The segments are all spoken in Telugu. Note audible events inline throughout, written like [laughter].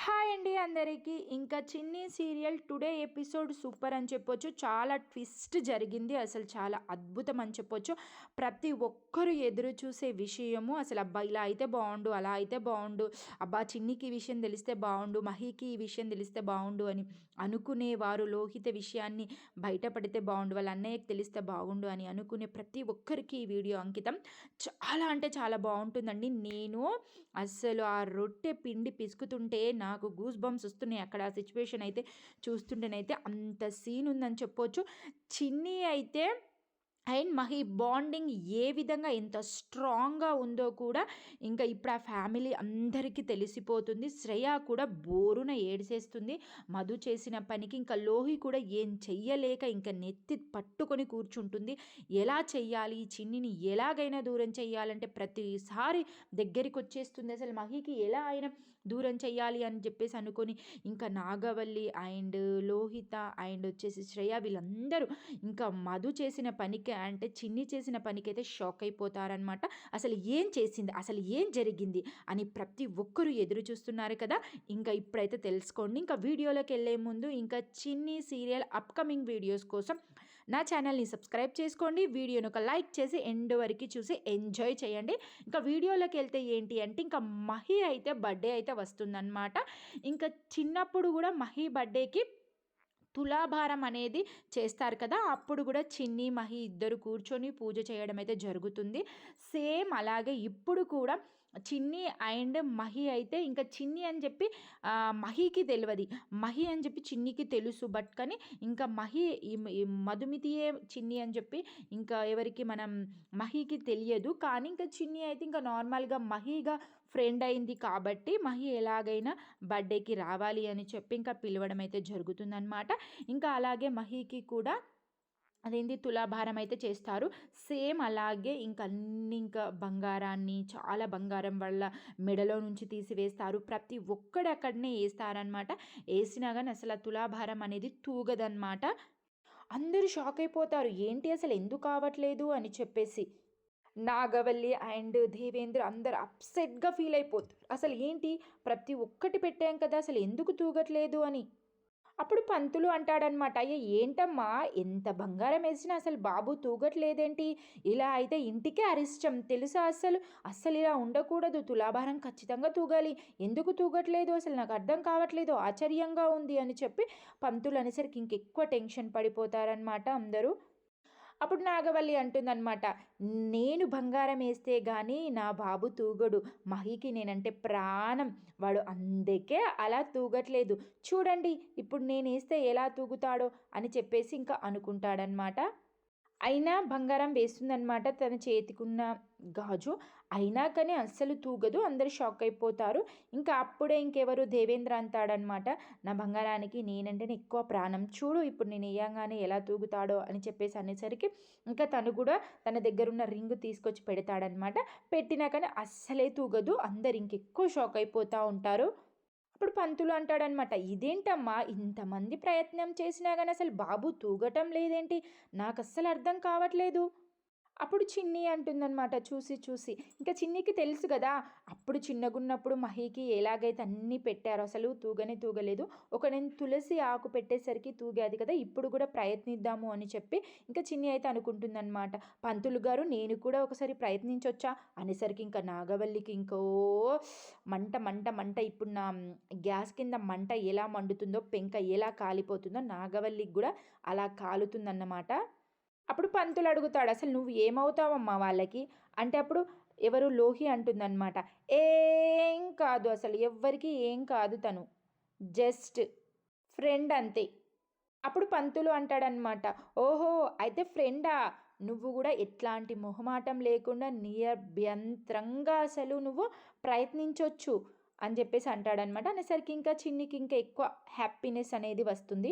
Hi హాయ్ అండి అందరికీ. ఇంకా చిన్ని సీరియల్ టుడే ఎపిసోడ్ సూపర్ అని చెప్పొచ్చు. చాలా ట్విస్ట్ జరిగింది అసలు చాలా అద్భుతం అని చెప్పొచ్చు. ప్రతి ఒక్కరు ఎదురు చూసే విషయము అసలు అబ్బా ఇలా అయితే బాగుండు అలా అయితే బాగుండు అబ్బా చిన్నికి ఈ విషయం తెలిస్తే బాగుండు మహికి ఈ విషయం తెలిస్తే బాగుండు అని అనుకునేవారు లోహిత విషయాన్ని బయటపడితే బాగుండు వాళ్ళ అన్నయ్యకి తెలిస్తే బాగుండు అని అనుకునే ప్రతి ఒక్కరికి ఈ వీడియో అంకితం. చాలా అంటే చాలా బాగుంటుందండి నేను అసలు ఆ రొట్టె పిండి పిసుకుతుంటే నాకు గూస్ బంప్స్ వస్తున్నాయి. అక్కడ ఆ సిచ్యువేషన్ అయితే చూస్తుంటేనైతే అంత సీన్ ఉందని చెప్పొచ్చు. చిన్ని అయితే అండ్ మహి బాండింగ్ ఏ విధంగా ఎంత స్ట్రాంగ్గా ఉందో కూడా ఇంకా ఇప్పుడు ఆ ఫ్యామిలీ అందరికీ తెలిసిపోతుంది. శ్రేయ కూడా బోరున ఏడిసేస్తుంది మధు చేసిన పనికి ఇంకా లోహి కూడా ఏం చెయ్యలేక ఇంకా నెత్తి పట్టుకొని కూర్చుంటుంది. ఎలా చెయ్యాలి? ఈ చిన్నిని ఎలాగైనా దూరం చెయ్యాలంటే ప్రతిసారి దగ్గరికి వచ్చేస్తుంది. అసలు మహికి ఎలా అయినా దూరం చేయాలి అని చెప్పేసి అనుకొని ఇంకా నాగవల్లి అండ్ లోహిత అండ్ వచ్చేసి శ్రేయ వీళ్ళందరూ ఇంకా మధు చేసిన పనికి అంటే చిన్ని చేసిన పనికైతే షాక్ అయిపోతారనమాట అసలు ఏం చేసింది? అసలు ఏం జరిగింది? అని ప్రతి ఒక్కరూ ఎదురు చూస్తున్నారు కదా. ఇంకా ఇప్పుడైతే తెలుసుకోండి. ఇంకా వీడియోలోకి వెళ్ళే ముందు ఇంకా చిన్ని సీరియల్ అప్కమింగ్ వీడియోస్ కోసం నా ఛానల్ని సబ్స్క్రైబ్ చేసుకోండి వీడియోను ఒక లైక్ చేసి ఎండ్ వరకు చూసి ఎంజాయ్ చేయండి. ఇంకా వీడియోలోకి వెళ్తే ఏంటి అంటే ఇంకా మహి అయితే బర్త్డే అయితే వస్తుందన్నమాట. ఇంకా చిన్నప్పుడు కూడా మహి బర్త్డేకి తులాభారం అనేది చేస్తారు కదా అప్పుడు కూడా చిన్ని మహి ఇద్దరు కూర్చొని పూజ చేయడం అయితే జరుగుతుంది. సేమ్ అలాగే ఇప్పుడు కూడా చిన్ని అండ్ మహి అయితే ఇంకా చిన్ని అని చెప్పి మహికి తెలియదు మహి అని చెప్పి చిన్నికి తెలుసు బట్ కానీ ఇంకా మహి మధుమితియే చిన్ని అని చెప్పి ఇంకా ఎవరికి మనం మహికి తెలియదు. కానీ ఇంకా చిన్ని అయితే ఇంకా నార్మల్గా మహిగా ఫ్రెండ్ అయింది కాబట్టి మహి ఎలాగైనా బర్త్డేకి రావాలి అని చెప్పి ఇంకా పిలవడం అయితే జరుగుతుందన్నమాట. ఇంకా అలాగే మహికి కూడా అదేంటి తులాభారం అయితే చేస్తారు. సేమ్ అలాగే ఇంకా అన్ని ఇంకా బంగారాన్ని చాలా బంగారం వల్ల మెడలో నుంచి తీసివేస్తారు. ప్రతి ఒక్కడు అక్కడనే వేస్తారనమాట వేసినా కానీ అసలు ఆ తులాభారం అనేది తూగదనమాట అందరూ షాక్ అయిపోతారు. ఏంటి అసలు ఎందుకు కావట్లేదు అని చెప్పేసి. నాగవల్లి అండ్ దేవేంద్ర అందరు అప్సెట్గా ఫీల్ అయిపోతారు. అసలు ఏంటి? ప్రతి ఒక్కటి పెట్టాం కదా అసలు ఎందుకు తూగట్లేదు అని. అప్పుడు పంతులు అంటాడనమాట అయ్యా ఏంటమ్మా? ఎంత బంగారం వేసినా అసలు బాబు తూగట్లేదేంటి? ఇలా అయితే ఇంటికే అరిష్టం. తెలుసా అస్సలు అస్సలు ఇలా ఉండకూడదు. తులాభారం ఖచ్చితంగా తూగాలి. ఎందుకు తూగట్లేదు? అసలు నాకు అర్థం కావట్లేదు. ఆశ్చర్యంగా ఉంది అని చెప్పి పంతులు అనేసరికి ఇంకెక్కువ టెన్షన్ పడిపోతారనమాట అందరూ. అప్పుడు నాగవల్లి అంటుందన్నమాట నేను బంగారం వేస్తే కానీ నా బాబు తూగడు. మహికి నేనంటే ప్రాణం. వాడు అందుకే అలా తూగట్లేదు. చూడండి ఇప్పుడు నేను వేస్తే ఎలా తూగుతాడో అని చెప్పేసి ఇంకా అనుకుంటాడనమాట అయినా బంగారం వేస్తుందన్నమాట తన చేతికున్న గాజు. అయినా కానీ అస్సలు తూగదు అందరు షాక్ అయిపోతారు. ఇంకా అప్పుడే ఇంకెవరు దేవేంద్ర అంటాడనమాట నా బంగారానికి నేనంటే ఎక్కువ ప్రాణం. చూడు ఇప్పుడు నేను వేయంగానే ఎలా తూగుతాడో అని చెప్పేసి అనేసరికి ఇంకా తను కూడా తన దగ్గర ఉన్న రింగ్ తీసుకొచ్చి పెడతాడనమాట పెట్టినా కానీ అస్సలే తూగదు అందరు ఇంకెక్కువ షాక్ అయిపోతూ ఉంటారు. అప్పుడు పంతులు అంటాడనమాట ఇదేంటమ్మా ఇంతమంది ప్రయత్నం చేసినా కానీ అసలు బాబు తూగటం లేదేంటి? నాకు అస్సలు అర్థం కావట్లేదు. అప్పుడు చిన్ని అంటుందన్నమాట చూసి చూసి. ఇంకా చిన్నికి తెలుసు కదా అప్పుడు చిన్నగున్నప్పుడు మహికి ఎలాగైతే అన్నీ పెట్టారో అసలు తూగనే తూగలేదు. ఒక నేను తులసి ఆకు పెట్టేసరికి తూగాది కదా ఇప్పుడు కూడా ప్రయత్నిద్దాము అని చెప్పి ఇంకా చిన్ని అయితే అనుకుంటుందన్నమాట. పంతులు గారు నేను కూడా ఒకసారి ప్రయత్నించొచ్చా? అనేసరికి ఇంకా నాగవల్లికి ఇంకో మంట మంట మంట ఇప్పుడు నా గ్యాస్ కింద మంట ఎలా మండుతుందో పెంక ఎలా కాలిపోతుందో నాగవల్లికి కూడా అలా కాలుతుందన్నమాట. అప్పుడు పంతులు అడుగుతాడు అసలు నువ్వు ఏమవుతావమ్మా వాళ్ళకి? అంటే అప్పుడు ఎవరు? లోహి అంటుందన్నమాట. ఏం కాదు అసలు ఎవ్వరికి ఏం కాదు తను. జస్ట్ ఫ్రెండ్ అంతే. అప్పుడు పంతులు అంటాడనమాట ఓహో అయితే ఫ్రెండా? నువ్వు కూడా ఎట్లాంటి మొహమాటం లేకుండా నియభ్యంతరంగా అసలు నువ్వు ప్రయత్నించవచ్చు అని చెప్పేసి అంటాడనమాట అనేసరికి ఇంకా చిన్నికి ఇంకా ఎక్కువ హ్యాపీనెస్ అనేది వస్తుంది.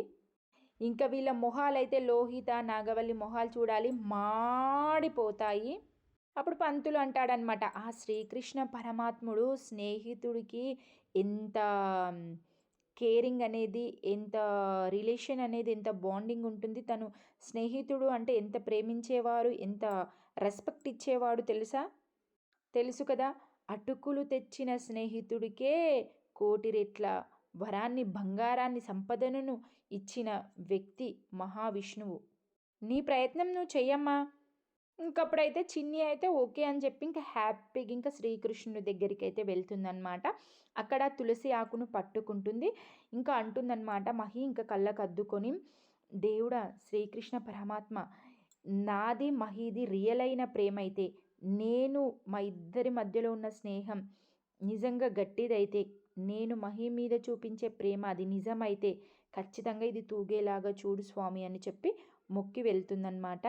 ఇంకా వీళ్ళ మొహాలైతే లోహిత నాగవల్లి మొహాలు చూడాలి మాడిపోతాయి. అప్పుడు పంతులు అంటాడనమాట ఆ శ్రీకృష్ణ పరమాత్ముడు స్నేహితుడికి ఎంత కేరింగ్ అనేది ఎంత రిలేషన్ అనేది ఎంత బాండింగ్ ఉంటుంది తను స్నేహితుడు అంటే ఎంత ప్రేమించేవారు ఎంత రెస్పెక్ట్ ఇచ్చేవాడు తెలుసా? తెలుసు కదా అటుకులు తెచ్చిన స్నేహితుడికే కోటి రెట్ల వరాన్ని బంగారాన్ని సంపదను ఇచ్చిన వ్యక్తి మహావిష్ణువు. నీ ప్రయత్నం నువ్వు చెయ్యమ్మా. ఇంకప్పుడైతే చిన్ని అయితే ఓకే అని చెప్పి ఇంకా హ్యాపీగా ఇంకా శ్రీకృష్ణుడి దగ్గరికి అయితే వెళ్తుందనమాట అక్కడ తులసి ఆకును పట్టుకుంటుంది. ఇంకా అంటుందన్నమాట మహి ఇంకా కళ్ళకు అద్దుకొని దేవుడా శ్రీకృష్ణ పరమాత్మ నాది మహీది రియల్ అయిన ప్రేమ అయితే నేను మా ఇద్దరి మధ్యలో ఉన్న స్నేహం నిజంగా గట్టిదైతే నేను మహి మీద చూపించే ప్రేమ అది నిజమైతే ఖచ్చితంగా ఇది తూగేలాగా చూడు స్వామి అని చెప్పి మొక్కి వెళ్తుందన్నమాట.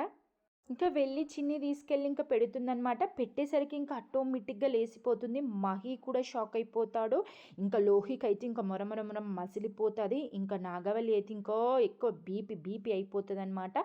ఇంకా వెళ్ళి చిన్ని తీసుకెళ్ళి ఇంకా పెడుతుందనమాట పెట్టేసరికి ఇంకా ఆటోమేటిక్గా లేసిపోతుంది మహి కూడా షాక్ అయిపోతాడు. ఇంకా లోహికి అయితే ఇంకా మొరమొరమొర మసిలిపోతుంది. ఇంకా నాగవల్లి అయితే ఇంకా ఎక్కువ బీపీ బీపీ అయిపోతుంది అనమాట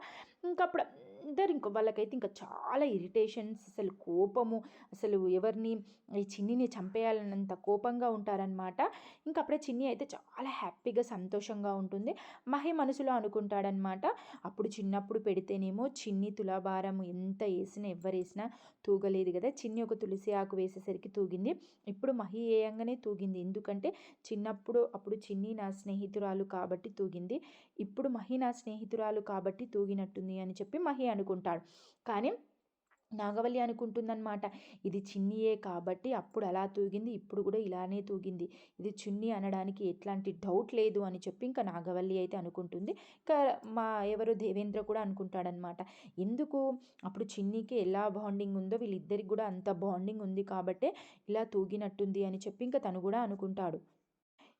ఇంకా అప్పుడు అందరు ఇంకో వాళ్ళకైతే ఇంకా చాలా ఇరిటేషన్స్ అసలు కోపము అసలు ఎవరిని ఈ చిన్నిని చంపేయాలన్నంత కోపంగా ఉంటారనమాట ఇంకా అప్పుడే చిన్ని అయితే చాలా హ్యాపీగా సంతోషంగా ఉంటుంది. మహి మనసులో అనుకుంటాడనమాట అప్పుడు చిన్నప్పుడు పెడితేనేమో చిన్ని తులాభారం ఎంత వేసినా ఎవరేసినా వేసినా తూగలేదు కదా. చిన్ని ఒక తులసి ఆకు వేసేసరికి తూగింది. ఇప్పుడు మహి వేయంగానే తూగింది. ఎందుకంటే చిన్నప్పుడు అప్పుడు చిన్ని నా స్నేహితురాలు కాబట్టి తూగింది. ఇప్పుడు మహి నా స్నేహితురాలు కాబట్టి తూగినట్టుంది అని చెప్పి మహి అనుకుంటాడు. కానీ నాగవల్లి అనుకుంటుందన్నమాట ఇది చిన్నియే కాబట్టి అప్పుడు అలా తూగింది ఇప్పుడు కూడా ఇలానే తూగింది. ఇది చిన్ని అనడానికి ఎట్లాంటి డౌట్ లేదు అని చెప్పి ఇంకా నాగవల్లి అయితే అనుకుంటుంది. ఇంకా మా ఎవరు దేవేంద్ర కూడా అనుకుంటాడనమాట ఎందుకు? అప్పుడు చిన్నికి ఎలా బాండింగ్ ఉందో వీళ్ళిద్దరికి కూడా అంత బాండింగ్ ఉంది కాబట్టే ఇలా తూగినట్టుంది అని చెప్పి ఇంకా తను కూడా అనుకుంటాడు.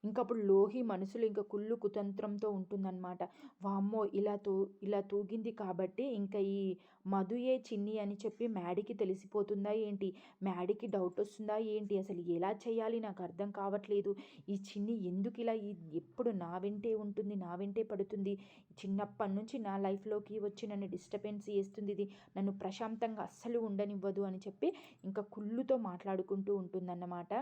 ఇంకప్పుడు లోహి మనసులో ఇంకా కుళ్ళు కుతంత్రంతో ఉంటుందన్నమాట. వామ్మో ఇలా తూ ఇలా తూగింది కాబట్టి ఇంకా ఈ మధుయే చిన్ని అని చెప్పి మ్యాడీకి తెలిసిపోతుందా ఏంటి? మ్యాడీకి డౌట్ వస్తుందా ఏంటి? అసలు ఎలా చేయాలి? నాకు అర్థం కావట్లేదు. ఈ చిన్ని ఎందుకు ఇలా ఎప్పుడు నా వెంటే ఉంటుంది నా వెంటే పడుతుంది? చిన్నప్పటి నుంచి నా లైఫ్లోకి వచ్చి నన్ను డిస్టర్బెన్స్ చేస్తుంది ఇది. నన్ను ప్రశాంతంగా అస్సలు ఉండనివ్వదు అని చెప్పి ఇంకా కుళ్ళుతో మాట్లాడుకుంటూ ఉంటుందన్నమాట.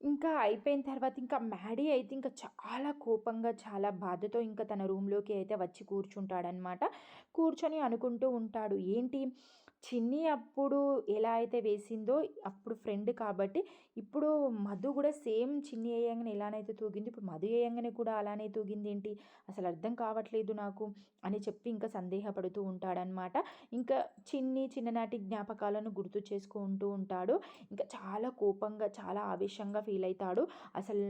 ఇంకా అయిపోయిన తర్వాత ఇంకా మ్యాడీ అయితే ఇంకా చాలా కోపంగా చాలా బాధతో ఇంకా తన రూమ్లోకి అయితే వచ్చి కూర్చుంటాడనమాట కూర్చొని అనుకుంటూ ఉంటాడు ఏంటి? చిన్ని అప్పుడు ఎలా అయితే వేసిందో అప్పుడు ఫ్రెండ్ కాబట్టి ఇప్పుడు మధు కూడా సేమ్ చిన్ని వేయంగానే ఎలానైతే తూగింది ఇప్పుడు మధు వేయంగానే కూడా అలానే తూగింది ఏంటి అసలు అర్థం కావట్లేదు నాకు అని చెప్పి ఇంకా సందేహపడుతూ ఉంటాడనమాట ఇంకా చిన్ని చిన్ననాటి జ్ఞాపకాలను గుర్తు చేసుకుంటూ ఉంటాడు. ఇంకా చాలా కోపంగా చాలా ఆవేశంగా ఫీల్ అవుతాడు. అసలు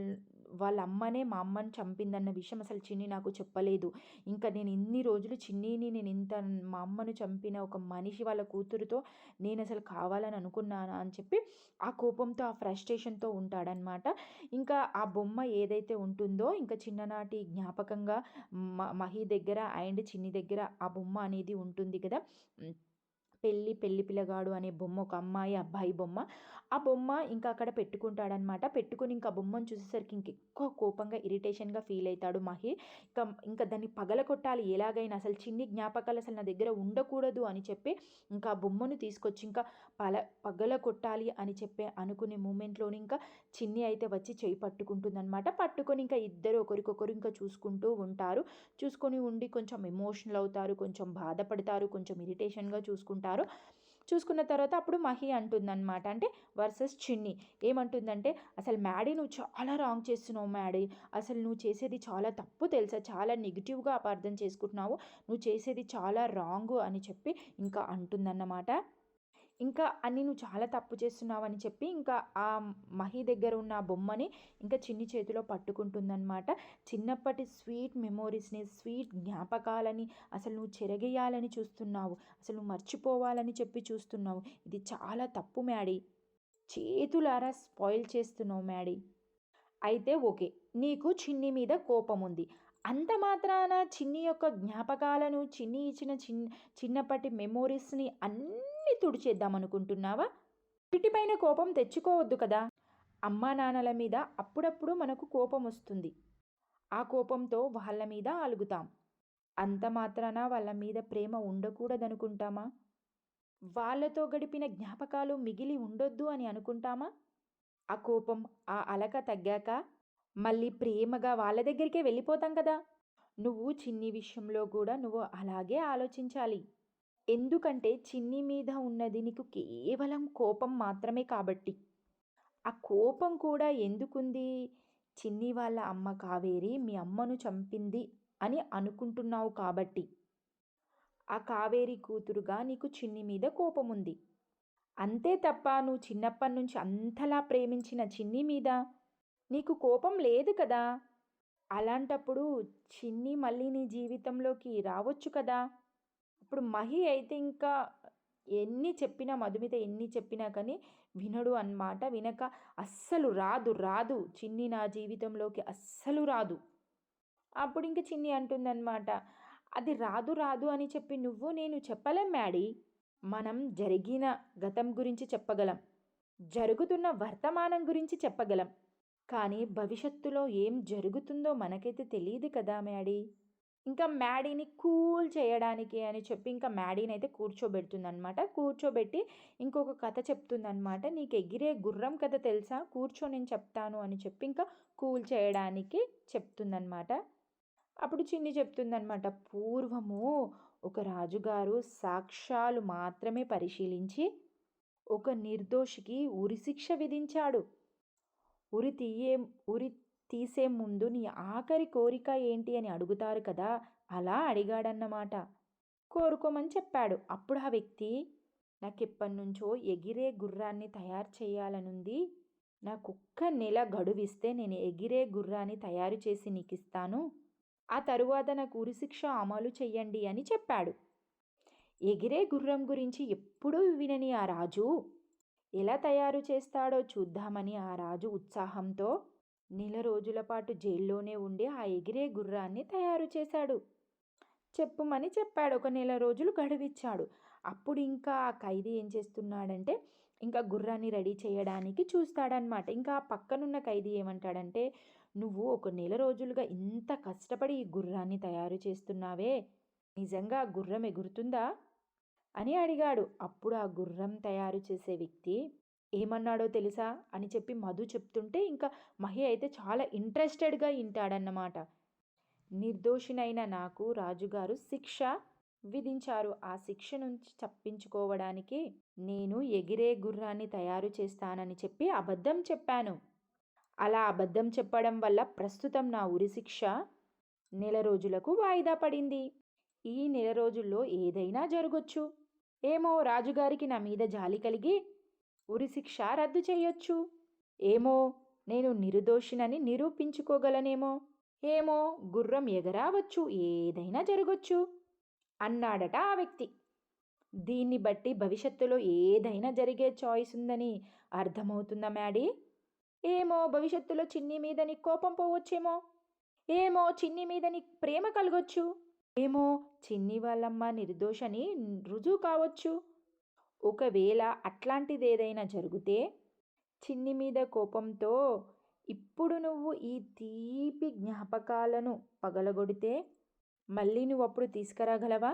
వాళ్ళ అమ్మనే మా అమ్మని చంపిందన్న విషయం అసలు చిన్ని నాకు చెప్పలేదు. ఇంకా నేను ఇన్ని రోజులు చిన్నీని నేను ఇంత మా అమ్మను చంపిన ఒక మనిషి వాళ్ళ కూతురుతో నేను అసలు కావాలని అనుకున్నానా అని చెప్పి ఆ కోపంతో ఆ ఫ్రస్ట్రేషన్తో ఉంటాడనమాట ఇంకా ఆ బొమ్మ ఏదైతే ఉంటుందో ఇంకా చిన్ననాటి జ్ఞాపకంగా మహి దగ్గర అండ్ చిన్ని దగ్గర ఆ బొమ్మ అనేది ఉంటుంది కదా. పెళ్ళి పెళ్ళి పిల్లగాడు అనే బొమ్మ ఒక అమ్మాయి అబ్బాయి బొమ్మ. ఆ ఆ బొమ్మ ఇంకా అక్కడ పెట్టుకుంటాడనమాట పెట్టుకుని ఇంకా బొమ్మను చూసేసరికి ఇంకెక్కువ కోపంగా ఇరిటేషన్గా ఫీల్ అవుతాడు మహి. ఇంకా ఇంకా దాన్ని పగల కొట్టాలి ఎలాగైనా అసలు చిన్ని జ్ఞాపకాలు అసలు నా దగ్గర ఉండకూడదు అని చెప్పి ఇంకా బొమ్మను తీసుకొచ్చి ఇంకా పల పగల కొట్టాలి అని చెప్పి అనుకునే మూమెంట్లోని ఇంకా చిన్ని అయితే వచ్చి చేయి పట్టుకుంటుందనమాట పట్టుకొని ఇంకా ఇద్దరు ఒకరికొకరు ఇంకా చూసుకుంటూ ఉంటారు. చూసుకొని ఉండి కొంచెం ఎమోషనల్ అవుతారు కొంచెం బాధపడతారు కొంచెం ఇరిటేషన్గా చూసుకుంటారు. చూసుకున్న తర్వాత అప్పుడు మహి అంటుందన్నమాట. అంటే వర్సెస్ చిన్ని. ఏమంటుందంటే అసలు మ్యాడీ నువ్వు చాలా రాంగ్ చేస్తున్నావు మ్యాడీ. అసలు నువ్వు చేసేది చాలా తప్పు తెలుసా? చాలా నెగిటివ్గా అపార్థం చేసుకుంటున్నావు. నువ్వు చేసేది చాలా రాంగ్ అని చెప్పి ఇంకా అంటుందన్నమాట. ఇంకా అన్ని నువ్వు చాలా తప్పు చేస్తున్నావు అని చెప్పి ఇంకా ఆ మహి దగ్గర ఉన్న ఆ బొమ్మని ఇంకా చిన్ని చేతిలో పట్టుకుంటుందన్నమాట. చిన్నప్పటి స్వీట్ మెమోరీస్ని స్వీట్ జ్ఞాపకాలని అసలు నువ్వు చెరగేయాలని చూస్తున్నావు. అసలు నువ్వు మర్చిపోవాలని చెప్పి చూస్తున్నావు. ఇది చాలా తప్పు మ్యాడీ. చేతులారా స్పాయిల్ చేస్తున్నావు మ్యాడీ. అయితే ఓకే నీకు చిన్ని మీద కోపం ఉంది అంత మాత్రాన చిన్ని యొక్క జ్ఞాపకాలను చిన్ని ఇచ్చిన చిన్న చిన్నప్పటి మెమోరీస్ని అన్నీ తుడిచేద్దామనుకుంటున్నావా? వీటిపైన కోపం తెచ్చుకోవద్దు కదా. అమ్మా నాన్నల మీద అప్పుడప్పుడు మనకు కోపం వస్తుంది. ఆ కోపంతో వాళ్ళ మీద అలుగుతాం అంత మాత్రాన వాళ్ళ మీద ప్రేమ ఉండకూడదనుకుంటామా? వాళ్ళతో గడిపిన జ్ఞాపకాలు మిగిలి ఉండొద్దు అని అనుకుంటామా? ఆ కోపం ఆ అలక తగ్గాక మళ్ళీ ప్రేమగా వాళ్ళ దగ్గరికే వెళ్ళిపోతాం కదా. నువ్వు చిన్ని విషయంలో కూడా నువ్వు అలాగే ఆలోచించాలి. ఎందుకంటే చిన్ని మీద ఉన్నది నీకు కేవలం కోపం మాత్రమే కాబట్టి. ఆ కోపం కూడా ఎందుకుంది? చిన్ని వాళ్ళ అమ్మ కావేరి మీ అమ్మను చంపింది అని అనుకుంటున్నావు కాబట్టి. ఆ కావేరి కూతురుగా నీకు చిన్ని మీద కోపం ఉంది అంతే తప్ప నువ్వు చిన్నప్పటి నుంచి అంతలా ప్రేమించిన చిన్ని మీద నీకు కోపం లేదు కదా? అలాంటప్పుడు చిన్ని మళ్ళీ నీ జీవితంలోకి రావచ్చు కదా? ఇప్పుడు మహి అయితే ఇంకా ఎన్ని చెప్పినా మధుమిత ఎన్ని చెప్పినా కానీ వినడు అన్నమాట. వినక అస్సలు రాదు రాదు. చిన్ని నా జీవితంలోకి అస్సలు రాదు. అప్పుడు ఇంక చిన్ని అంటుందన్నమాట అది రాదు రాదు అని చెప్పి నువ్వు నేను చెప్పలేం మ్యాడీ. మనం జరిగిన గతం గురించి చెప్పగలం. జరుగుతున్న వర్తమానం గురించి చెప్పగలం. కానీ భవిష్యత్తులో ఏం జరుగుతుందో మనకైతే తెలియదు కదా మ్యాడీ. ఇంకా మ్యాడీని కూల్ చేయడానికి అని చెప్పి ఇంకా మ్యాడీని అయితే కూర్చోబెడుతుందనమాట కూర్చోబెట్టి ఇంకొక కథ చెప్తుందనమాట నీకు ఎగిరే గుర్రం కథ తెలుసా? కూర్చో నేను చెప్తాను అని చెప్పి ఇంకా కూల్ చేయడానికి చెప్తుందనమాట అప్పుడు చిన్ని చెప్తుందనమాట పూర్వము ఒక రాజుగారు సాక్ష్యాలు మాత్రమే పరిశీలించి ఒక నిర్దోషికి ఉరిశిక్ష విధించాడు. ఉరి తీయే ఉరి తీసే ముందు నీ ఆఖరి కోరిక ఏంటి అని అడుగుతారు కదా? అలా అడిగాడన్నమాట. కోరుకోమని చెప్పాడు. అప్పుడు ఆ వ్యక్తి నాకు నుంచో ఎగిరే గుర్రాన్ని తయారు చేయాలనుంది. నాకు ఒక్క నెల గడువిస్తే నేను ఎగిరే గుర్రాన్ని తయారు చేసి నీకు ఇస్తాను ఆ తరువాత నాకు ఉరిశిక్ష అమలు చెయ్యండి అని చెప్పాడు. ఎగిరే గుర్రం గురించి ఎప్పుడూ వినని ఆ రాజు? ఎలా తయారు చేస్తాడో చూద్దామని ఆ రాజు ఉత్సాహంతో నెల రోజుల పాటు జైల్లోనే ఉండి ఆ ఎగిరే గుర్రాన్ని తయారు చేశాడు. చెప్పుమని చెప్పాడు. ఒక నెల రోజులు గడువిచ్చాడు. అప్పుడు ఇంకా ఆ ఖైదీ ఏం చేస్తున్నాడంటే ఇంకా గుర్రాన్ని రెడీ చేయడానికి చూస్తాడనమాట ఇంకా ఆ పక్కనున్న ఖైదీ ఏమంటాడంటే నువ్వు ఒక నెల రోజులుగా ఇంత కష్టపడి ఈ గుర్రాన్ని తయారు చేస్తున్నావే? నిజంగా ఆ గుర్రం ఎగురుతుందా? అని అడిగాడు. అప్పుడు ఆ గుర్రం తయారు చేసే వ్యక్తి ఏమన్నాడో తెలుసా? అని చెప్పి మధు చెప్తుంటే ఇంకా మహి అయితే చాలా ఇంట్రెస్టెడ్గా వింటాడన్నమాట. నిర్దోషినైన నాకు రాజుగారు శిక్ష విధించారు. ఆ శిక్ష నుంచి తప్పించుకోవడానికి నేను ఎగిరే గుర్రాన్ని తయారు చేస్తానని చెప్పి అబద్ధం చెప్పాను. అలా అబద్ధం చెప్పడం వల్ల ప్రస్తుతం నా ఉరిశిక్ష నెల రోజులకు వాయిదా పడింది. ఈ నెల రోజుల్లో ఏదైనా జరగొచ్చు. ఏమో రాజుగారికి నా మీద జాలి కలిగి ఉరిశిక్ష రద్దు చేయొచ్చు. ఏమో నేను నిర్దోషినని నిరూపించుకోగలనేమో. ఏమో గుర్రం ఎగరావచ్చు ఏదైనా జరగొచ్చు అన్నాడట ఆ వ్యక్తి. దీన్ని బట్టి భవిష్యత్తులో ఏదైనా జరిగే చాయిస్ ఉందని అర్థమవుతుందా మ్యాడీ? ఏమో భవిష్యత్తులో చిన్ని మీద నీ కోపం పోవచ్చేమో. ఏమో చిన్ని మీద నీ ప్రేమ కలగొచ్చు. ఏమో చిన్ని వాళ్ళమ్మ నిర్దోషని రుజువు కావచ్చు. ఒకవేళ అట్లాంటిది ఏదైనా జరిగితే చిన్ని మీద కోపంతో ఇప్పుడు నువ్వు ఈ తీపి జ్ఞాపకాలను పగలగొడితే మళ్ళీ నువ్వు అప్పుడు తీసుకురాగలవా?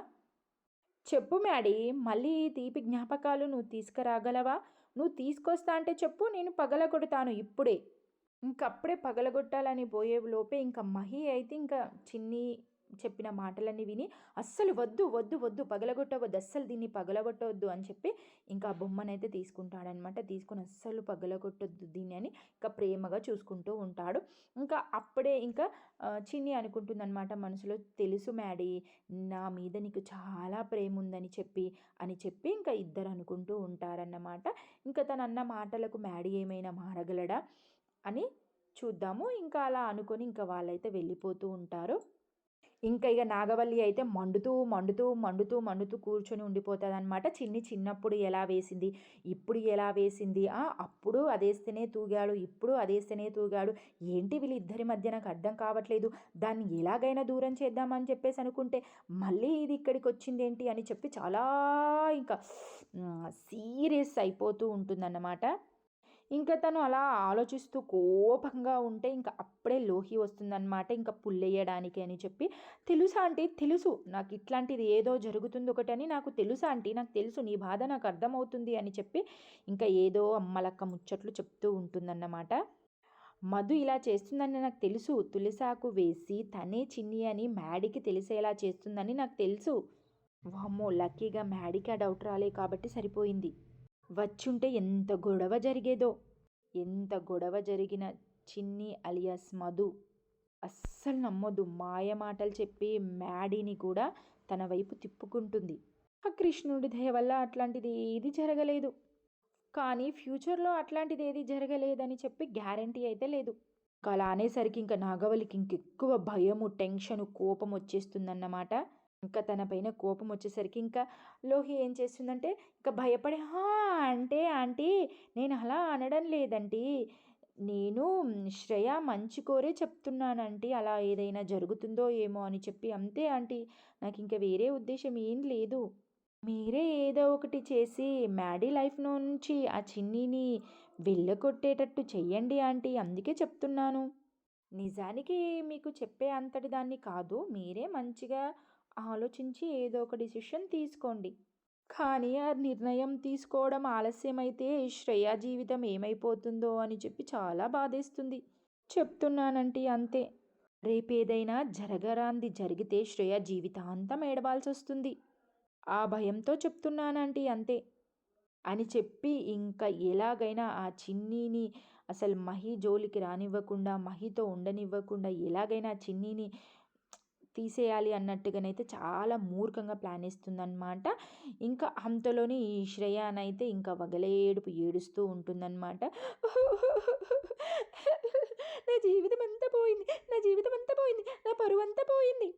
చెప్పు మ్యాడీ మళ్ళీ ఈ తీపి జ్ఞాపకాలు నువ్వు తీసుకురాగలవా? నువ్వు తీసుకొస్తా అంటే చెప్పు నేను పగలగొడతాను ఇప్పుడే. ఇంకప్పుడే పగలగొట్టాలని పోయే లోపే ఇంకా మహి అయితే ఇంకా చిన్ని చెప్పిన మాటలన్నీ విని అస్సలు వద్దు వద్దు వద్దు పగలగొట్టవద్దు అస్సలు దీన్ని పగలగొట్టవద్దు అని చెప్పి ఇంకా ఆ బొమ్మనైతే తీసుకుంటాడనమాట తీసుకుని అస్సలు పగలగొట్టొద్దు దీన్ని అని ఇంకా ప్రేమగా చూసుకుంటూ ఉంటాడు. ఇంకా అప్పుడే ఇంకా చిన్ని అనుకుంటుందన్నమాట మనసులో తెలుసు మ్యాడీ నా మీద నీకు చాలా ప్రేమ ఉందని చెప్పి అని చెప్పి ఇంకా ఇద్దరు అనుకుంటూ ఉంటారన్నమాట. ఇంకా తనన్న మాటలకు మ్యాడీ ఏమైనా మారగలడా? అని చూద్దాము. ఇంకా అలా అనుకొని ఇంకా వాళ్ళైతే వెళ్ళిపోతూ ఉంటారు. ఇంకా ఇక నాగవల్లి అయితే మండుతూ మండుతూ మండుతూ మండుతూ కూర్చొని ఉండిపోతుంది అనమాట చిన్ని చిన్నప్పుడు ఎలా వేసింది ఇప్పుడు ఎలా వేసింది అప్పుడు అదేస్తేనే తూగాడు ఇప్పుడు అదేస్తేనే తూగాడు. ఏంటి వీళ్ళిద్దరి మధ్య నాకు అర్థం కావట్లేదు. దాన్ని ఎలాగైనా దూరం చేద్దామని చెప్పేసి అనుకుంటే మళ్ళీ ఇది ఇక్కడికి వచ్చింది ఏంటి అని చెప్పి చాలా ఇంకా సీరియస్ అయిపోతూ ఉంటుందన్నమాట. ఇంకా తను అలా ఆలోచిస్తూ కోపంగా ఉంటే ఇంకా అప్పుడే లోహి వస్తుందన్నమాట ఇంకా పుల్లెయ్యడానికి అని చెప్పి. తెలుసా ఆంటీ తెలుసు. నాకు ఇట్లాంటిది ఏదో జరుగుతుంది ఒకటని నాకు తెలుసా ఆంటీ నాకు తెలుసు. నీ బాధ నాకు అర్థమవుతుంది అని చెప్పి ఇంకా ఏదో అమ్మలక్క ముచ్చట్లు చెప్తూ ఉంటుందన్నమాట. మధు ఇలా చేస్తుందని నాకు తెలుసు. తులసాకు వేసి తనే చిన్ని అని మ్యాడీకి తెలిసేలా చేస్తుందని నాకు తెలుసు. వామ్మో లక్కీగా మ్యాడీకి ఆ డౌట్ రాలే కాబట్టి సరిపోయింది. వచ్చుంటే ఎంత గొడవ జరిగేదో ఎంత గొడవ జరిగిన చిన్ని అలియాస్ మధు. అస్సలు నమ్మొద్దు. మాయ మాటలు చెప్పి మ్యాడీని కూడా తన వైపు తిప్పుకుంటుంది. ఆ కృష్ణుడి దయ వల్ల అట్లాంటిది ఏది జరగలేదు. కానీ ఫ్యూచర్లో అట్లాంటిది ఏది జరగలేదని చెప్పి గ్యారంటీ అయితే లేదు. ఇంకా అలా అనేసరికి ఇంకా నాగవలికి ఇంకెక్కువ భయము టెన్షన్ కోపం వచ్చేస్తుందన్నమాట. ఇంకా తన పైన కోపం వచ్చేసరికి ఇంకా లోహి ఏం చేస్తుందంటే ఇంకా భయపడి "హా, అంటే ఆంటీ నేను అలా అనడం లేదంటీ. నేను శ్రేయ మంచి కోరే చెప్తున్నానంటీ. అలా ఏదైనా జరుగుతుందో ఏమో అని చెప్పి అంతే ఆంటీ నాకు ఇంకా వేరే ఉద్దేశం ఏం లేదు. మీరే ఏదో ఒకటి చేసి మ్యాడీ లైఫ్ నుంచి ఆ చిన్నీని వెళ్ళగొట్టేటట్టు చెయ్యండి ఆంటీ అందుకే చెప్తున్నాను. నిజానికి మీకు చెప్పే అంతటి దాన్ని కాదు. మీరే మంచిగా ఆలోచించి ఏదో ఒక డిసిషన్ తీసుకోండి. కానీ ఆ నిర్ణయం తీసుకోవడం ఆలస్యమైతే శ్రేయ జీవితం ఏమైపోతుందో అని చెప్పి చాలా బాధేస్తుంది. చెప్తున్నానంటే అంతే. రేపేదైనా జరగరాంది జరిగితే శ్రేయ జీవితాంతం ఏడవాల్సి వస్తుంది ఆ భయంతో చెప్తున్నానంటీ అంతే. అని చెప్పి ఇంకా ఎలాగైనా ఆ చిన్నీని అసలు మహి జోలికి రానివ్వకుండా మహితో ఉండనివ్వకుండా ఎలాగైనా చిన్నీని తీసేయాలి అన్నట్టుగానైతే చాలా మూర్ఖంగా ప్లాన్ వేస్తుందన్నమాట. ఇంకా అంతలోని ఈ శ్రేయానైతే ఇంకా వగలేడుపు ఏడుస్తూ ఉంటుందన్నమాట. నా జీవితం అంతా పోయింది నా జీవితం అంతా పోయింది నా పరువు అంతా పోయింది.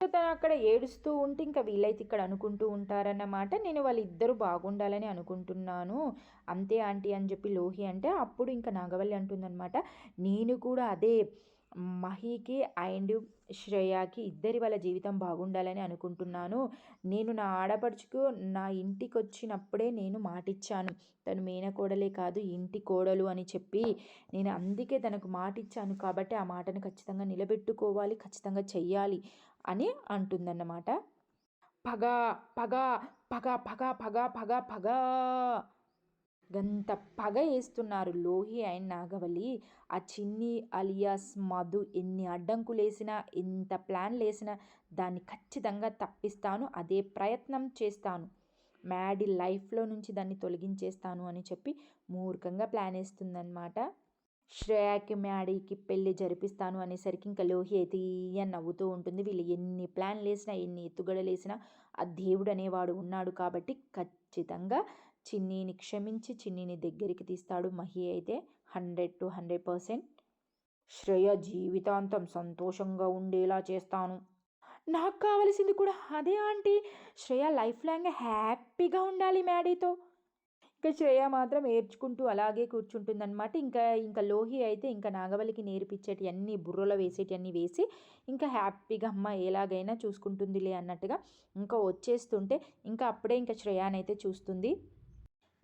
తను అక్కడ ఏడుస్తూ ఉంటే ఇంకా వీళ్ళైతే ఇక్కడ అనుకుంటూ ఉంటారన్నమాట. నేను వాళ్ళిద్దరూ బాగుండాలని అనుకుంటున్నాను. అంతే ఆంటీ అని చెప్పి లోహి అంటే అప్పుడు ఇంకా నాగవల్లి అంటుందన్నమాట. నేను కూడా అదే మహికి అండ్ శ్రేయాకి ఇద్దరి వాళ్ళ జీవితం బాగుండాలని అనుకుంటున్నాను. నేను నా ఆడపడుచుకు నా ఇంటికి వచ్చినప్పుడే నేను మాటిచ్చాను. తను మేనకోడలే కాదు ఇంటి కోడలు అని చెప్పి నేను అందుకే తనకు మాటిచ్చాను కాబట్టి ఆ మాటను ఖచ్చితంగా నిలబెట్టుకోవాలి ఖచ్చితంగా చెయ్యాలి అని అంటుందన్నమాట. పగ పగ పగ పగ పగ పగ పగ గంత పగ వేస్తున్నారు లోహి అండ్ నాగవల్లి. ఆ చిన్ని అలియాస్ మధు ఎన్ని అడ్డంకులేసినా ఎంత ప్లాన్లు వేసినా దాన్ని ఖచ్చితంగా తప్పిస్తాను అదే ప్రయత్నం చేస్తాను. మ్యాడీ లైఫ్లో నుంచి దాన్ని తొలగించేస్తాను అని చెప్పి మూర్ఖంగా ప్లాన్ వేస్తుందన్నమాట శ్రేయాకి మ్యాడీకి పెళ్ళి జరిపిస్తాను అనేసరికి ఇంకా లోహి అయితే అని నవ్వుతూ ఉంటుంది. వీళ్ళు ఎన్ని ప్లాన్లు వేసినా ఎన్ని ఎత్తుగడలు వేసినా ఆ దేవుడు అనేవాడు ఉన్నాడు కాబట్టి ఖచ్చితంగా చిన్నీని క్షమించి చిన్నీని దగ్గరికి తీస్తాడు మహి అయితే hundred to hundred percent. Shreya జీవితాంతం సంతోషంగా ఉండేలా చేస్తాను. నాకు కావలసింది కూడా అదే ఆంటీ. శ్రేయ లైఫ్ లాంగ్ హ్యాపీగా ఉండాలి మ్యాడీతో. ఇంకా శ్రేయ మాత్రం ఏడ్చుకుంటూ అలాగే కూర్చుంటుందన్నమాట. ఇంకా ఇంకా లోహి అయితే ఇంకా నాగవల్లికి నేర్పించేటి అన్ని బుర్రలో వేసేటి అన్ని వేసి ఇంకా హ్యాపీగా అమ్మ ఎలాగైనా చూసుకుంటుందిలే అన్నట్టుగా ఇంకా వచ్చేస్తుంటే ఇంకా అప్పుడే ఇంకా శ్రేయానైతే చూస్తుంది.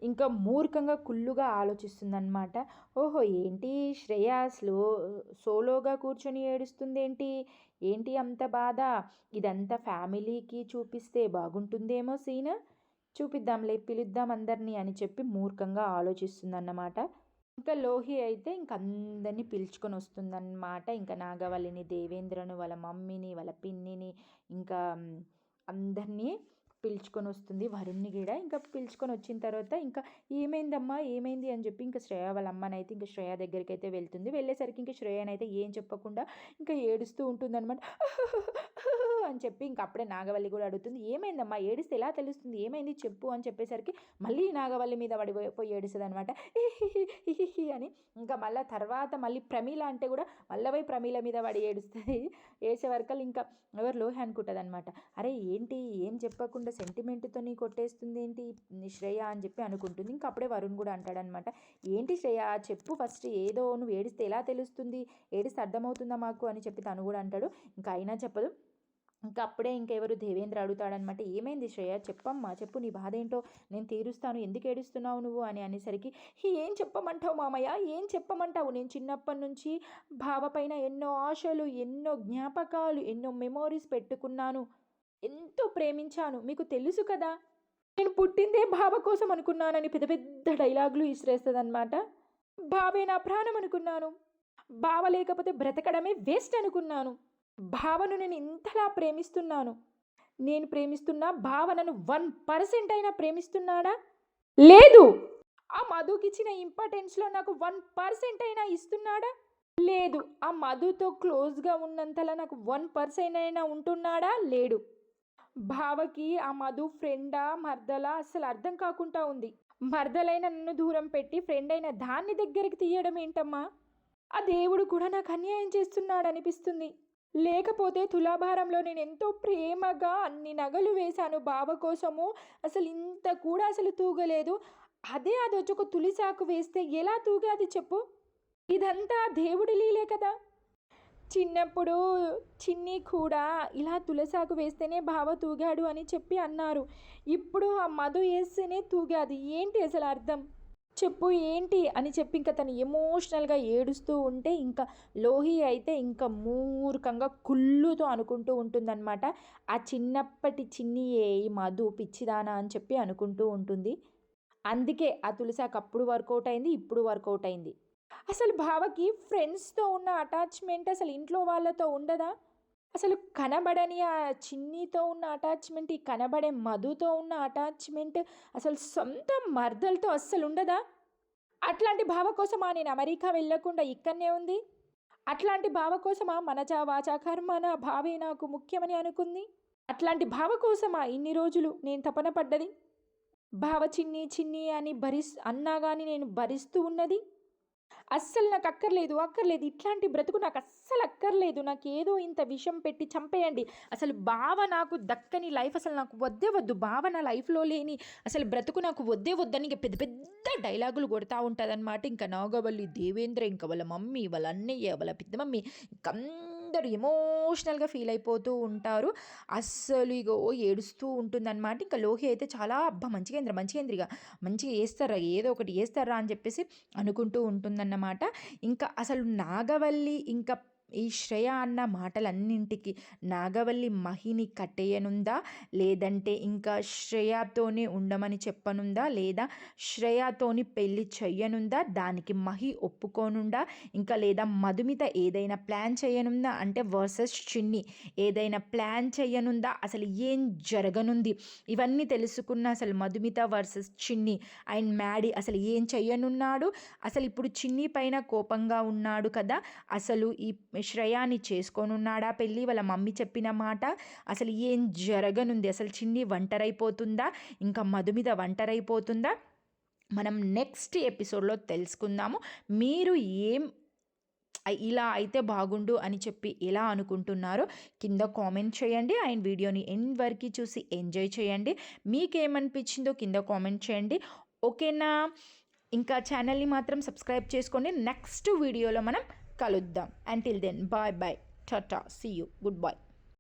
ఇంకా మూర్ఖంగా కుళ్ళుగా ఆలోచిస్తుందన్నమాట. ఓహో ఏంటి శ్రేయ స్లో సోలోగా కూర్చొని ఏడుస్తుంది ఏంటి ఏంటి అంత బాధ? ఇదంతా ఫ్యామిలీకి చూపిస్తే బాగుంటుందేమో సీన్? చూపిద్దాంలే పిలుద్దాం అందరినీ అని చెప్పి మూర్ఖంగా ఆలోచిస్తుందన్నమాట. ఇంకా లోహి అయితే ఇంక అందరినీ పిలుచుకొని వస్తుందన్నమాట. ఇంకా నాగవల్లిని దేవేంద్రను వాళ్ళ మమ్మీని వాళ్ళ పిన్నిని ఇంకా అందరినీ పిలుచుకొని వస్తుంది వరుణ్ని కూడా ఇంకా పిలుచుకొని వచ్చిన తర్వాత ఇంకా ఏమైందమ్మా? ఏమైంది అని చెప్పి ఇంకా శ్రేయ వాళ్ళ అమ్మనైతే ఇంకా శ్రేయ దగ్గరికి అయితే వెళ్తుంది. వెళ్ళేసరికి ఇంకా శ్రేయనైతే ఏం చెప్పకుండా ఇంకా ఏడుస్తూ ఉంటుందన్నమాట. [laughs] అని చెప్పి ఇంకా అప్పుడే నాగవల్లి కూడా అడుగుతుంది. ఏమైందమ్మా? ఏడిస్తే ఎలా తెలుస్తుంది? ఏమైంది? చెప్పు అని చెప్పేసరికి మళ్ళీ నాగవల్లి మీద పడి పోయి ఏడుస్తుంది అనమాట [laughs] అని ఇంకా మళ్ళీ తర్వాత మళ్ళీ ప్రమీల అంటే కూడా మళ్ళీ ప్రమీల మీద పడి ఏడుస్తుంది. వేసే వరకు ఇంకా ఎవరు లోహి అనుకుంటుంది అనమాట అరే ఏంటి? ఏం చెప్పకుండా సెంటిమెంట్తో నీ కొట్టేస్తుంది ఏంటి శ్రేయ అని చెప్పి అనుకుంటుంది. ఇంకా అప్పుడే వరుణ్ కూడా అంటాడనమాట ఏంటి శ్రేయ చెప్పు ఫస్ట్ ఏదో నువ్వు ఏడిస్తే ఎలా తెలుస్తుంది? ఏడిస్తే అర్థమవుతుందా మాకు? అని చెప్పి తను కూడా అంటాడు. ఇంకా అయినా చెప్పదు. ఇంకా అప్పుడే ఇంకెవరు దేవేంద్ర అడుగుతాడనమాట ఏమైంది శ్రేయ? చెప్పమ్మా చెప్పు నీ బాధ ఏంటో? నేను తీరుస్తాను ఎందుకు ఏడుస్తున్నావు నువ్వు? అని అనేసరికి ఏం చెప్పమంటావు మామయ్య? ఏం చెప్పమంటావు? నేను చిన్నప్పటి నుంచి బావ పైన ఎన్నో ఆశలు ఎన్నో జ్ఞాపకాలు ఎన్నో మెమోరీస్ పెట్టుకున్నాను. ఎంతో ప్రేమించాను. మీకు తెలుసు కదా నేను పుట్టిందే బావ కోసం అనుకున్నానని పెద్ద పెద్ద డైలాగులు ఇసిరేస్తుందన్నమాట బావే నా ప్రాణం అనుకున్నాను. బావ లేకపోతే బ్రతకడమే వేస్ట్ అనుకున్నాను. భావను నేను ఇంతలా ప్రేమిస్తున్నాను. నేను ప్రేమిస్తున్న భావనను వన్ పర్సెంట్ అయినా ప్రేమిస్తున్నాడా? లేదు! ఆ మధుకిచ్చిన ఇంపార్టెన్స్లో నాకు వన్ పర్సెంట్ అయినా ఇస్తున్నాడా? లేదు! ఆ మధుతో క్లోజ్గా ఉన్నంతలా నాకు వన్ పర్సెంట్ అయినా ఉంటున్నాడా? లేడు. బావకి ఆ మధు ఫ్రెండా మర్దలా అసలు అర్థం కాకుండా ఉంది. మర్దలైన నన్ను దూరం పెట్టి ఫ్రెండ్ అయిన దాన్ని దగ్గరికి తీయడం ఏంటమ్మా? ఆ దేవుడు కూడా నాకు అన్యాయం చేస్తున్నాడు అనిపిస్తుంది లేకపోతే తులాభారంలో నేను ఎంతో ప్రేమగా అన్ని నగలు వేశాను. బావ కోసము అసలు ఇంత కూడా అసలు తూగలేదు. అదే అది వచ్చి ఒక తులిసాకు వేస్తే ఎలా తూగాది చెప్పు? ఇదంతా దేవుడి లీలే కదా? చిన్నప్పుడు చిన్ని కూడా ఇలా తులసాకు వేస్తేనే బావ తూగాడు అని చెప్పి అన్నారు. ఇప్పుడు ఆ మధు వేస్తేనే తూగాది. ఏంటి అసలు అర్థం? చెప్పు ఏంటి? అని చెప్పి ఇంకా తను ఎమోషనల్గా ఏడుస్తూ ఉంటే ఇంకా లోహి అయితే ఇంకా మూర్ఖంగా కుళ్ళుతో అనుకుంటూ ఉంటుందన్నమాట. ఆ చిన్నప్పటి చిన్ని ఏ ఈ మధు పిచ్చిదానా అని చెప్పి అనుకుంటూ ఉంటుంది. అందుకే ఆ తులసాకు అప్పుడు వర్కౌట్ అయింది ఇప్పుడు వర్కౌట్ అయింది. అసలు బావకి ఫ్రెండ్స్తో ఉన్న అటాచ్మెంట్ అసలు ఇంట్లో వాళ్ళతో ఉండదా? అసలు కనబడని ఆ చిన్నీతో ఉన్న అటాచ్మెంట్ ఈ కనబడే మధుతో ఉన్న అటాచ్మెంట్ అసలు సొంత మర్దలతో అస్సలు ఉండదా? అట్లాంటి భావ కోసమా నేను అమెరికా వెళ్ళకుండా ఇక్కడనే ఉంది? అట్లాంటి భావ కోసమా మనచా వాచా కర్మన భావే నాకు ముఖ్యమని అనుకుంది? అట్లాంటి భావ కోసమా ఇన్ని రోజులు నేను తపన పడ్డది? భావ చిన్ని చిన్ని అని భరిస్ అన్నా కానీ నేను భరిస్తూ ఉన్నది? అస్సలు నాకు అక్కర్లేదు. అక్కర్లేదు ఇట్లాంటి బ్రతుకు నాకు అస్సలు అక్కర్లేదు నాకు ఏదో ఇంత విషం పెట్టి చంపేయండి. అసలు బావ నాకు దక్కని లైఫ్ అసలు నాకు వద్దే వద్దు. బావ నా లైఫ్లో లేని అసలు బ్రతుకు నాకు వద్దే వద్దని ఇంకా పెద్ద పెద్ద డైలాగులు కొడతా ఉంటుంది అనమాట ఇంకా నాగవల్లి దేవేంద్ర ఇంకా వాళ్ళ మమ్మీ వాళ్ళ అన్నయ్య వాళ్ళ పెద్ద మమ్మీ. ఇంకా అందరూ ఎమోషనల్గా ఫీల్ అయిపోతూ ఉంటారు. అస్సలు ఇగో ఏడుస్తూ ఉంటుందన్నమాట. ఇంకా లోహి అయితే చాలా అబ్బా మంచిగా ఇంద్ర మంచిగా ఇంద్రిగా మంచిగా వేస్తారా ఏదో ఒకటి వేస్తారా అని చెప్పేసి అనుకుంటూ ఉంటుందన్నమాట. ఇంకా అసలు నాగవల్లి ఇంకా ఈ శ్రేయ అన్న మాటలన్నింటికి నాగవల్లి మహిని కట్టేయనుందా? లేదంటే ఇంకా శ్రేయతోనే ఉండమని చెప్పనుందా? లేదా శ్రేయతోని పెళ్ళి చెయ్యనుందా? దానికి మహి ఒప్పుకోనుందా ఇంకా లేదా మధుమిత ఏదైనా ప్లాన్ చేయనుందా అంటే వర్సెస్ చిన్ని ఏదైనా ప్లాన్ చేయనుందా అసలు ఏం జరగనుంది? ఇవన్నీ తెలుసుకున్న అసలు మధుమిత వర్సెస్ చిన్ని అండ్ మ్యాడీ అసలు ఏం చెయ్యనున్నాడు? అసలు ఇప్పుడు చిన్ని పైన కోపంగా ఉన్నాడు కదా? అసలు ఈ శ్రేయాని చేసుకోనున్నాడా? పెళ్ళి వాళ్ళ మమ్మీ చెప్పిన మాట అసలు ఏం జరగనుంది? అసలు చిన్ని ఒంటరైపోతుందా? ఇంకా మధు మీద ఒంటరైపోతుందా? మనం నెక్స్ట్ ఎపిసోడ్లో తెలుసుకుందాము. మీరు ఏం ఇలా అయితే బాగుండు అని చెప్పి ఎలా అనుకుంటున్నారో కింద కామెంట్ చేయండి. అండ్ వీడియోని ఎండ్ వరకు చూసి ఎంజాయ్ చేయండి. మీకేమనిపించిందో కింద కామెంట్ చేయండి. ఓకేనా? ఇంకా ఛానల్ని మాత్రం సబ్స్క్రైబ్ చేసుకోండి. నెక్స్ట్ వీడియోలో మనం కలుద్దాం. Until then bye bye Tata see you good bye